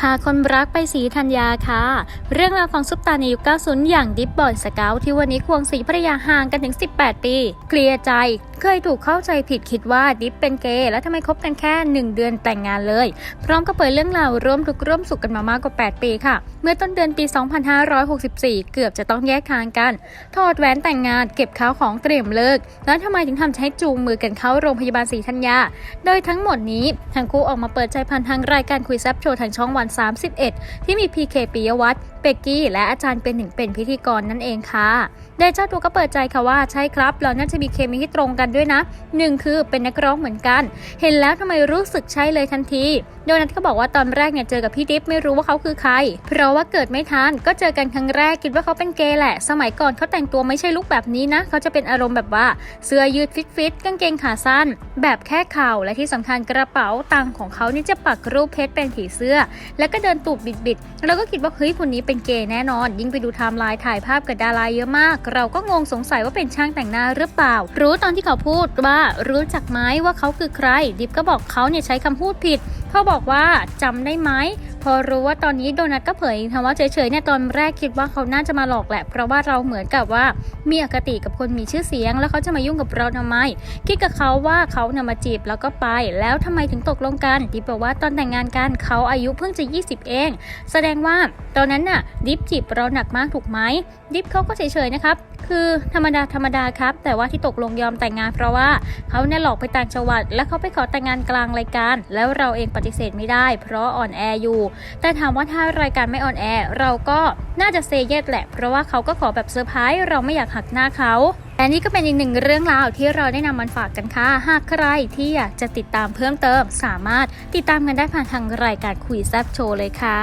พาคนรักไปสีธัญญาค่ะ เรื่องราวของซุปตาในยุค 90 อย่างดิฟบอยสเกลที่วันนี้ควงสีภรรยาห่างกันถึง 18 ปี เคลียร์ใจ เคยถูกเข้าใจผิดคิดว่าดิฟเป็นเกย์แล้วทำไมคบกันแค่ 1 เดือนแต่งงานเลย พร้อมกับเปิดเรื่องราวร่วมทุกข์ร่วมสุขกันมามากกว่า 8 ปีค่ะ เมื่อต้นเดือนปี 2564 เกือบจะต้องแยกทางกัน ถอดแหวนแต่งงานเก็บข้าวของเตรียมเลิก แล้วทำไมถึงทำให้จูงมือกันเข้าโรงพยาบาลศรีธัญญา โดยทั้งหมดนี้ทั้งคู่ออกมาเปิดใจผ่านทางรายการคุยแซบโชว์ทางช่องวัน 31 ที่มีพีเคปิยวัฒน์เปกกี้และอาจารย์เป็นหนึ่งเป็นพิธีกรนั่นเองค่ะ โดยเจ้าตัวก็เปิดใจค่ะว่าใช่ครับ เราน่าจะมีเคมีที่ตรงกันด้วยนะหนึ่งคือเป็นนักร้องเหมือนกัน เห็นแล้วทำไมรู้สึกใช่เลยทันที โดนัทก็บอกว่าตอนแรกเนี่ยเจอกับพี่ดิฟไม่รู้ว่าเขาคือใคร เพราะว่าเกิดไม่ทันก็เจอกันครั้งแรกคิดว่าเขาเป็นเกย์แหละ สมัยก่อนเขาแต่งตัวไม่ใช่ลุคแบบนี้นะเขาจะเป็นอารมณ์แบบว่าเสื้อยืดฟิตๆกางเกงขาสั้น แบบแค่เข่าและที่สำคัญกระเป๋าตังค์ของเขานี่จะปักรูปเพชรเป็นผีเสื้อ แล้วก็เดินตูบบิดๆแล้วก็คิดว่าเฮ้ยคนนี้เป็นเกย์แน่นอน ยิ่งไปดูไทม์ไลน์ถ่ายภาพกับดาราเยอะมาก เราก็งงสงสัยว่าเป็นช่างแต่งหน้าหรือเปล่า รู้ตอนที่เขาพูดว่ารู้จักไหมว่าเขาคือใคร ดิฟก็บอกเขาเนี่ยใช้คำพูดผิด เขาบอกว่าจำได้ไหม พอรู้ว่าตอนนี้โดนัทก็เผยคำว่าเฉยๆเนี่ยตอนแรกคิดว่าเขาน่าจะมาหลอกแหละ เพราะว่าเราเหมือนกับว่ามีอคติกับคนมีชื่อเสียง แล้วเขาจะมายุ่งกับเราทำไม คิดกับเขาว่าเขาเนี่ยมาจีบแล้วก็ไป แล้วทำไมถึงตกลงกันดิฟบอกว่าตอนแต่งงานกันเขาอายุเพิ่งจะ 20 เอง แสดงว่าตอนนั้นน่ะดิฟจีบเราหนักมากถูกไหมดิฟเขาก็เฉยๆนะครับคือธรรมดาธรรมดาครับ แต่ว่าที่ตกลงยอมแต่งงานเพราะว่าเขาเนี่ยหลอกไปต่างจังหวัด แล้วเขาไปขอแต่งงานกลางรายการ แล้วเราเองปฏิเสธไม่ได้ เพราะอ่อนแออยู่แต่ถามว่าถ้ารายการไม่ออนแอร์เราก็น่าจะเซเยสแหละ เพราะว่าเขาก็ขอแบบเซอร์ไพรส์เราไม่อยากหักหน้าเขาและนี่ก็เป็นอีกหนึ่งเรื่องราวที่เราได้นำมันฝากกันค่ะ หากใครที่อยากจะติดตามเพิ่มเติม สามารถติดตามกันได้ผ่านทางรายการคุยแซบโชว์เลยค่ะ